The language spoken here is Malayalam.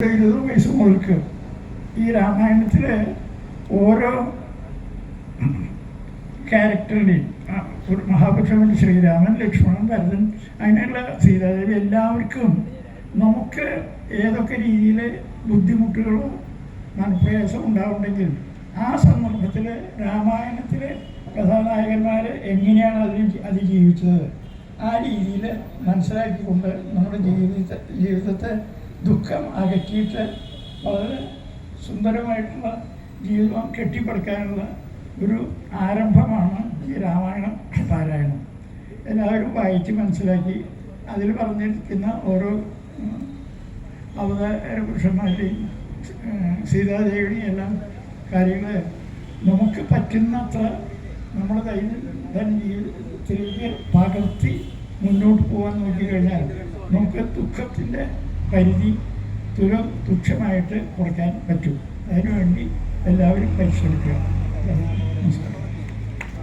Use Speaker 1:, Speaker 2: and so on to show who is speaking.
Speaker 1: മുതൽക്ക് ഈ രാമായണത്തിലെ ഓരോ ക്യാരക്ടറിനെയും ഒരു മഹാപുരുഷൻ ശ്രീരാമൻ ലക്ഷ്മണൻ ഭരതൻ അങ്ങനെയുള്ള സീതാദേവി എല്ലാവർക്കും നമുക്ക് ഏതൊക്കെ രീതിയിൽ ബുദ്ധിമുട്ടുകളോ മനപ്രയാസം ഉണ്ടാവുണ്ടെങ്കിൽ ആ സന്ദർഭത്തിൽ രാമായണത്തിലെ കഥാനായകന്മാർ എങ്ങനെയാണ് അതിനെ അതിജീവിച്ചത്? ആ രീതിയിൽ മനസ്സിലാക്കിക്കൊണ്ട് നമ്മുടെ ജീവിത ജീവിതത്തെ ദുഃഖം. അകറ്റിയിട്ട് വളരെ സുന്ദരമായിട്ടുള്ള ജീവിതം കെട്ടിപ്പടുക്കാനുള്ള ഒരു ആരംഭമാണ് ഈ രാമായണം പാരായണം. എല്ലാവരും വായിച്ച് മനസ്സിലാക്കി അതിൽ പറഞ്ഞിരിക്കുന്ന ഓരോ അവതാര പുരുഷന്മാരുടെയും ഏഹ്, സീതാദേവിയുടെയും എല്ലാം കാര്യങ്ങൾ നമുക്ക് പറ്റുന്നത്ര നമ്മുടെ കയ്യിൽ ദൈനംദിന ജീവിതത്തിലേക്ക് പകർത്തി മുന്നോട്ട് പോകാൻ നോക്കിക്കഴിഞ്ഞാൽ നമുക്ക് ദുഃഖത്തിന്റെ പരിധി തുല തുച്ഛമായിട്ട് കുറയ്ക്കാൻ പറ്റും. അതിനുവേണ്ടി എല്ലാവരും പരിശ്രമിക്കുക